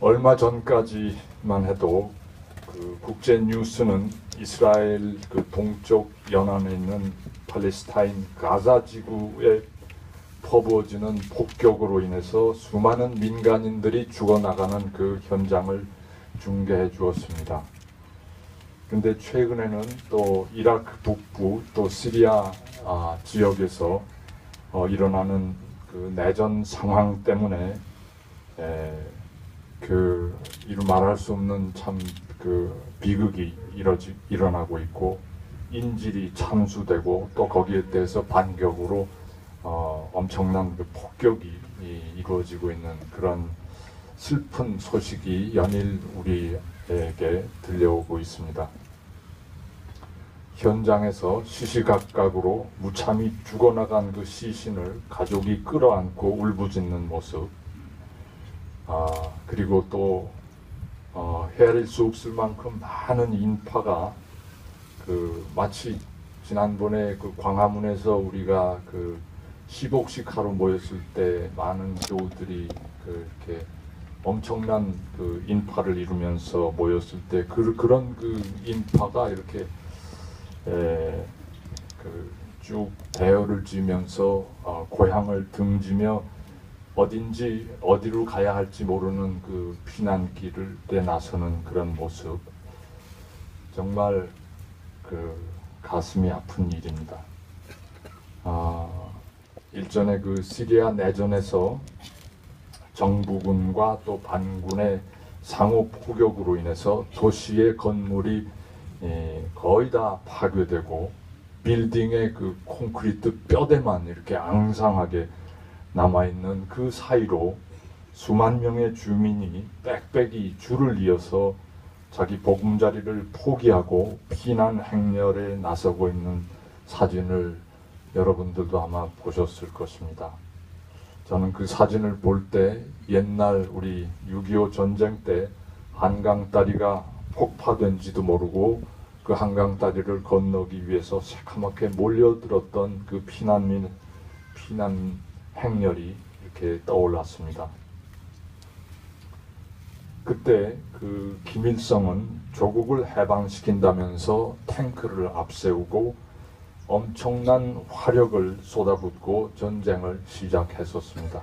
얼마 전까지만 해도 그 국제 뉴스는 이스라엘 그 동쪽 연안에 있는 팔레스타인 가자 지구에 퍼부어지는 폭격으로 인해서 수많은 민간인들이 죽어나가는 그 현장을 중계해 주었습니다. 근데 최근에는 또 이라크 북부 또 시리아 아, 지역에서 어, 일어나는 그 내전 상황 때문에 에, 그 이루 말할 수 없는 참 그 비극이 이뤄지, 일어나고 있고 인질이 참수되고 또 거기에 대해서 반격으로 어, 엄청난 그 폭격이 이, 이루어지고 있는 그런 슬픈 소식이 연일 우리에게 들려오고 있습니다. 현장에서 시시각각으로 무참히 죽어나간 그 시신을 가족이 끌어안고 울부짖는 모습, 아, 그리고 또 어, 헤아릴 수 없을 만큼 많은 인파가 그 마치 지난번에 그 광화문에서 우리가 그 시복식 하러 모였을 때 많은 교우들이 그 이렇게 엄청난 그 인파를 이루면서 모였을 때 그, 그런 그 인파가 이렇게 에, 그쭉 대열을 지면서 어, 고향을 등지며 어딘지 어디로 가야 할지 모르는 그 피난길을 때 나서는 그런 모습 정말 그 가슴이 아픈 일입니다. 아, 일전에 그 시리아 내전에서 정부군과 또 반군의 상호 포격으로 인해서 도시의 건물이 예, 거의 다 파괴되고 빌딩의 그 콘크리트 뼈대만 이렇게 앙상하게 남아있는 그 사이로 수만 명의 주민이 빽빽이 줄을 이어서 자기 보금자리를 포기하고 피난 행렬에 나서고 있는 사진을 여러분들도 아마 보셨을 것입니다. 저는 그 사진을 볼 때 옛날 우리 6.25 전쟁 때 한강 다리가 폭파된지도 모르고 그 한강 다리를 건너기 위해서 새카맣게 몰려들었던 그 피난민 피난 행렬이 이렇게 떠올랐습니다. 그때 그 김일성은 조국을 해방시킨다면서 탱크를 앞세우고 엄청난 화력을 쏟아붓고 전쟁을 시작했었습니다.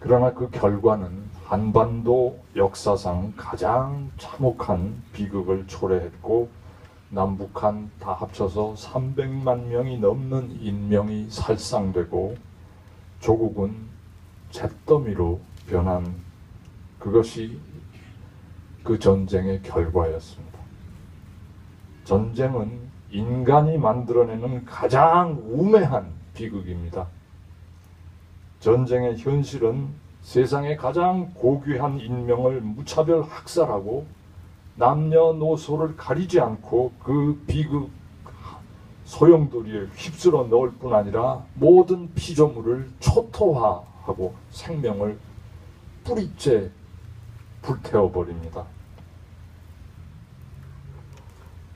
그러나 그 결과는 한반도 역사상 가장 참혹한 비극을 초래했고 남북한 다 합쳐서 300만 명이 넘는 인명이 살상되고 조국은 잿더미로 변한 그것이 그 전쟁의 결과였습니다. 전쟁은 인간이 만들어내는 가장 우매한 비극입니다. 전쟁의 현실은 세상의 가장 고귀한 인명을 무차별 학살하고 남녀노소를 가리지 않고 그 비극 소용돌이에 휩쓸어 넣을 뿐 아니라 모든 피조물을 초토화하고 생명을 뿌리째 불태워 버립니다.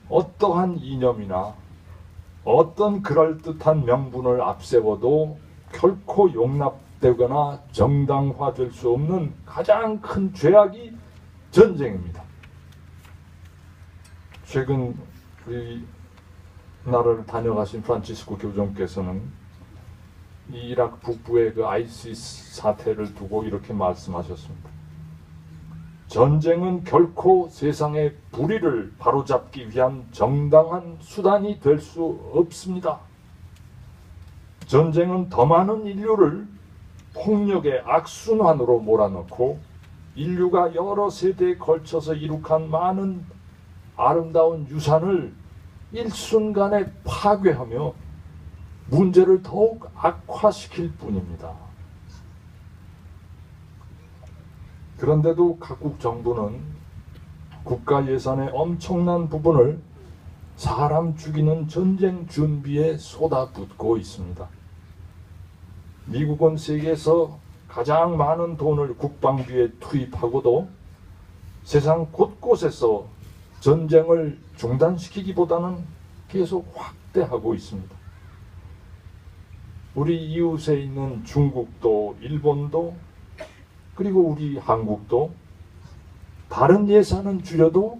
어떠한 이념이나 어떤 그럴듯한 명분을 앞세워도 결코 용납되거나 정당화될 수 없는 가장 큰 죄악이 전쟁입니다. 최근 우리 나라를 다녀가신 프란치스코 교정께서는 이라크 북부의 그 아이시스 사태를 두고 이렇게 말씀하셨습니다. 전쟁은 결코 세상의 불의를 바로잡기 위한 정당한 수단이 될 수 없습니다. 전쟁은 더 많은 인류를 폭력의 악순환으로 몰아넣고 인류가 여러 세대에 걸쳐서 이룩한 많은 아름다운 유산을 일순간에 파괴하며 문제를 더욱 악화시킬 뿐입니다. 그런데도 각국 정부는 국가 예산의 엄청난 부분을 사람 죽이는 전쟁 준비에 쏟아붓고 있습니다. 미국은 세계에서 가장 많은 돈을 국방비에 투입하고도 세상 곳곳에서 전쟁을 중단시키기보다는 계속 확대하고 있습니다. 우리 이웃에 있는 중국도 일본도 그리고 우리 한국도 다른 예산은 줄여도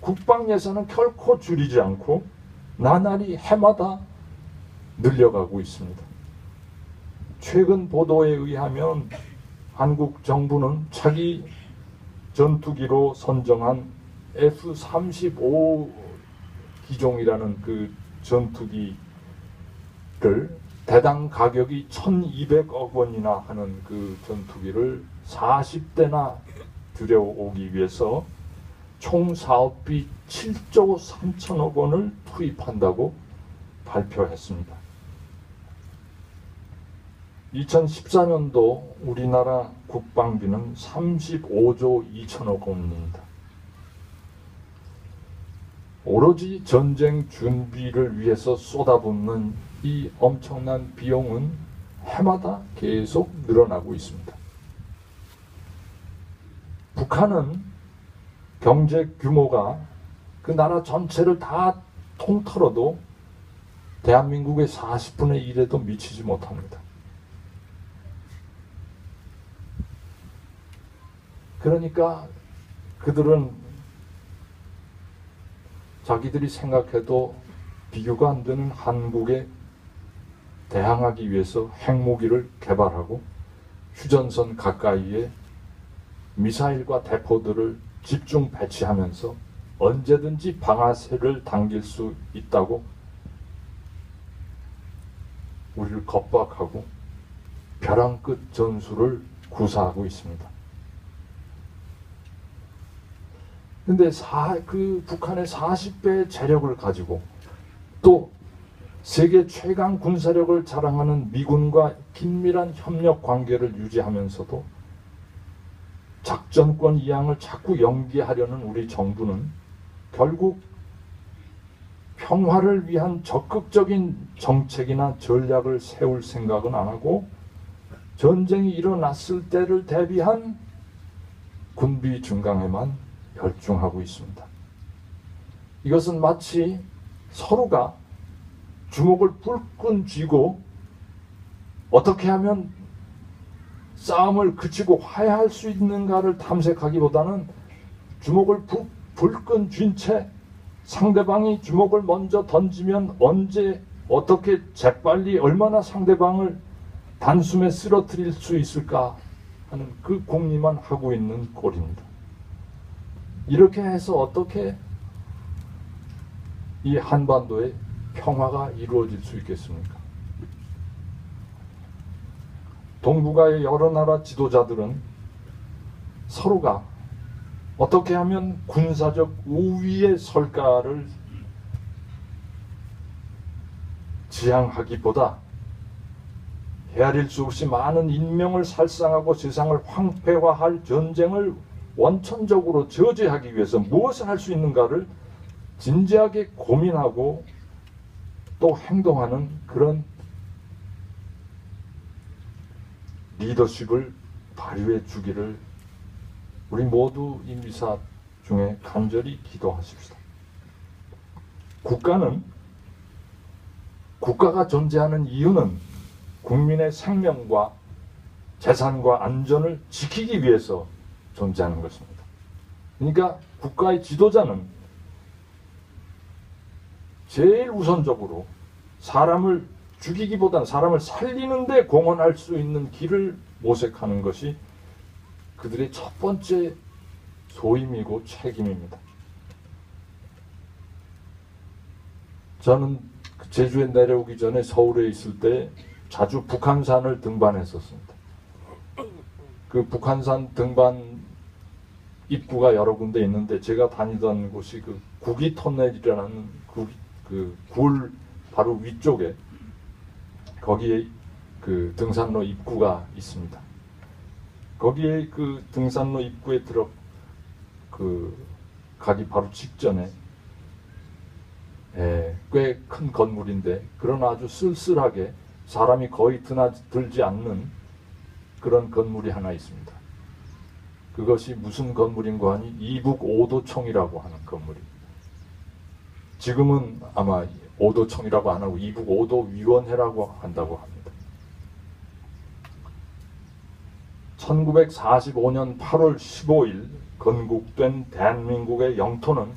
국방 예산은 결코 줄이지 않고 나날이 해마다 늘려가고 있습니다. 최근 보도에 의하면 한국 정부는 차기 전투기로 선정한 F-35 기종이라는 그 전투기를 대당 가격이 1200억 원이나 하는 그 전투기를 40대나 들여오기 위해서 총 사업비 7조 3천억 원을 투입한다고 발표했습니다. 2014년도 우리나라 국방비는 35조 2천억 원입니다. 오로지 전쟁 준비를 위해서 쏟아붓는 이 엄청난 비용은 해마다 계속 늘어나고 있습니다. 북한은 경제 규모가 그 나라 전체를 다 통틀어도 대한민국의 40분의 1에도 미치지 못합니다. 그러니까 그들은 자기들이 생각해도 비교가 안 되는 한국에 대항하기 위해서 핵무기를 개발하고 휴전선 가까이에 미사일과 대포들을 집중 배치하면서 언제든지 방아쇠를 당길 수 있다고 우리를 겁박하고 벼랑 끝 전술을 구사하고 있습니다. 근데 사, 그 북한의 40배 재력을 가지고 또 세계 최강 군사력을 자랑하는 미군과 긴밀한 협력 관계를 유지하면서도 작전권 이양을 자꾸 연기하려는 우리 정부는 결국 평화를 위한 적극적인 정책이나 전략을 세울 생각은 안 하고 전쟁이 일어났을 때를 대비한 군비 증강에만 열중하고 있습니다. 이것은 마치 서로가 주먹을 불끈 쥐고 어떻게 하면 싸움을 그치고 화해할 수 있는가를 탐색하기보다는 주먹을 불, 불끈 쥔 채 상대방이 주먹을 먼저 던지면 언제 어떻게 재빨리 얼마나 상대방을 단숨에 쓰러뜨릴 수 있을까 하는 그 공리만 하고 있는 꼴입니다. 이렇게 해서 어떻게 이 한반도에 평화가 이루어질 수 있겠습니까? 동북아의 여러 나라 지도자들은 서로가 어떻게 하면 군사적 우위에 설까를 지향하기보다 헤아릴 수 없이 많은 인명을 살상하고 세상을 황폐화할 전쟁을 원천적으로 저지하기 위해서 무엇을 할 수 있는가를 진지하게 고민하고 또 행동하는 그런 리더십을 발휘해 주기를 우리 모두 인비사 중에 간절히 기도하십시다. 국가는 국가가 존재하는 이유는 국민의 생명과 재산과 안전을 지키기 위해서 존재하는 것입니다. 그러니까 국가의 지도자는 제일 우선적으로 사람을 죽이기보다는 사람을 살리는데 공헌할 수 있는 길을 모색하는 것이 그들의 첫 번째 소임이고 책임입니다. 저는 제주에 내려오기 전에 서울에 있을 때 자주 북한산을 등반했었습니다. 그 북한산 등반 입구가 여러 군데 있는데 제가 다니던 곳이 그 구기 터널이라는 그굴 바로 위쪽에 거기에 그 등산로 입구가 있습니다. 거기에 그 등산로 입구에 들어 그 가기 바로 직전에 예, 꽤큰 건물인데 그러나 아주 쓸쓸하게 사람이 거의 드나, 들지 않는 그런 건물이 하나 있습니다. 그것이 무슨 건물인고 하니 이북 오도청이라고 하는 건물입니다. 지금은 아마 오도청이라고 안 하고 이북 오도위원회라고 한다고 합니다. 1945년 8월 15일 건국된 대한민국의 영토는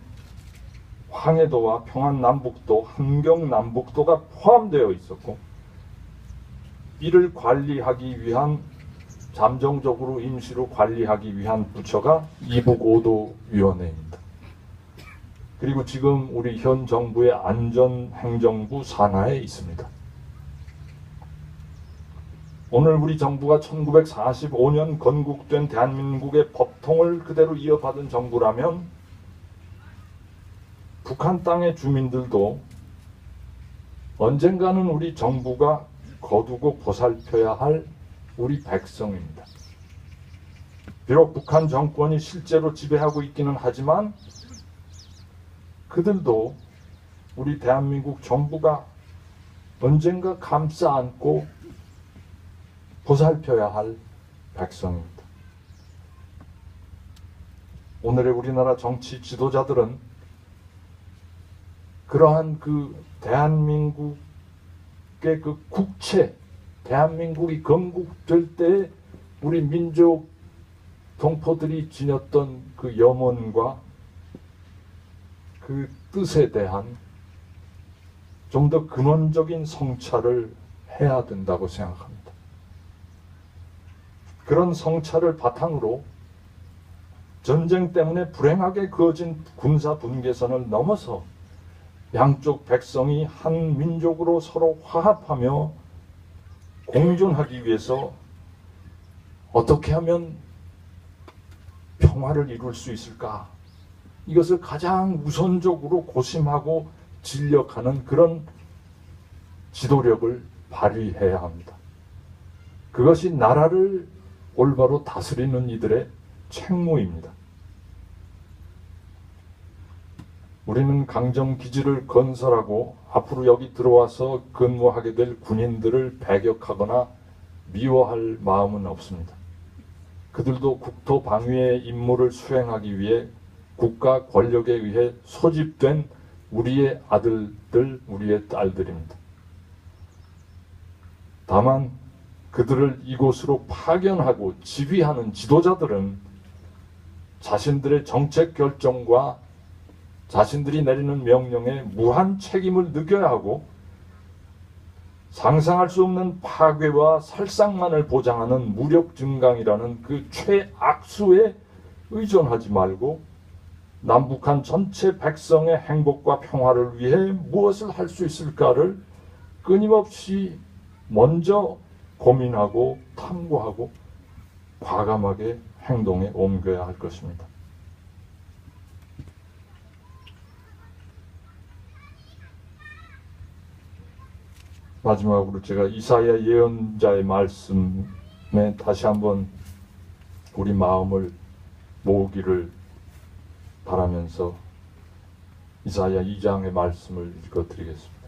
황해도와 평안남북도, 함경남북도가 포함되어 있었고 이를 관리하기 위한 잠정적으로 임시로 관리하기 위한 부처가 이북오도위원회입니다. 그리고 지금 우리 현 정부의 안전행정부 산하에 있습니다. 오늘 우리 정부가 1945년 건국된 대한민국의 법통을 그대로 이어받은 정부라면 북한 땅의 주민들도 언젠가는 우리 정부가 거두고 보살펴야 할 우리 백성입니다. 비록 북한 정권이 실제로 지배하고 있기는 하지만 그들도 우리 대한민국 정부가 언젠가 감싸 안고 보살펴야 할 백성입니다. 오늘의 우리나라 정치 지도자들은 그러한 그 대한민국의 그 국채, 대한민국이 건국될 때 우리 민족 동포들이 지녔던 그 염원과 그 뜻에 대한 좀 더 근원적인 성찰을 해야 된다고 생각합니다. 그런 성찰을 바탕으로 전쟁 때문에 불행하게 그어진 군사 분계선을 넘어서 양쪽 백성이 한 민족으로 서로 화합하며 공존하기 위해서 어떻게 하면 평화를 이룰 수 있을까? 이것을 가장 우선적으로 고심하고 진력하는 그런 지도력을 발휘해야 합니다. 그것이 나라를 올바로 다스리는 이들의 책무입니다. 우리는 강정 기지를 건설하고 앞으로 여기 들어와서 근무하게 될 군인들을 배격하거나 미워할 마음은 없습니다. 그들도 국토 방위의 임무를 수행하기 위해 국가 권력에 의해 소집된 우리의 아들들, 우리의 딸들입니다. 다만 그들을 이곳으로 파견하고 지휘하는 지도자들은 자신들의 정책 결정과 자신들이 내리는 명령에 무한 책임을 느껴야 하고 상상할 수 없는 파괴와 살상만을 보장하는 무력 증강이라는 그 최악수에 의존하지 말고 남북한 전체 백성의 행복과 평화를 위해 무엇을 할 수 있을까를 끊임없이 먼저 고민하고 탐구하고 과감하게 행동에 옮겨야 할 것입니다. 마지막으로 제가 이사야 예언자의 말씀에 다시 한번 우리 마음을 모으기를 바라면서 이사야 2장의 말씀을 읽어드리겠습니다.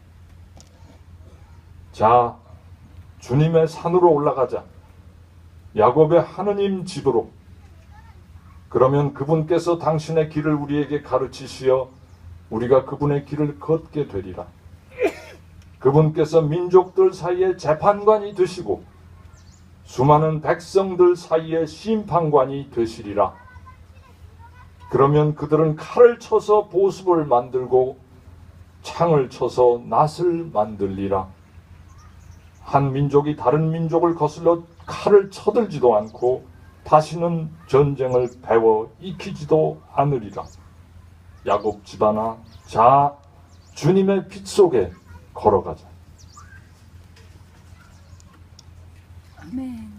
자, 주님의 산으로 올라가자. 야곱의 하느님 집으로. 그러면 그분께서 당신의 길을 우리에게 가르치시어 우리가 그분의 길을 걷게 되리라. 그분께서 민족들 사이에 재판관이 되시고 수많은 백성들 사이에 심판관이 되시리라. 그러면 그들은 칼을 쳐서 보습을 만들고 창을 쳐서 낫을 만들리라. 한 민족이 다른 민족을 거슬러 칼을 쳐들지도 않고 다시는 전쟁을 배워 익히지도 않으리라. 야곱 집안아, 자, 주님의 빛 속에 걸어가자. 아멘.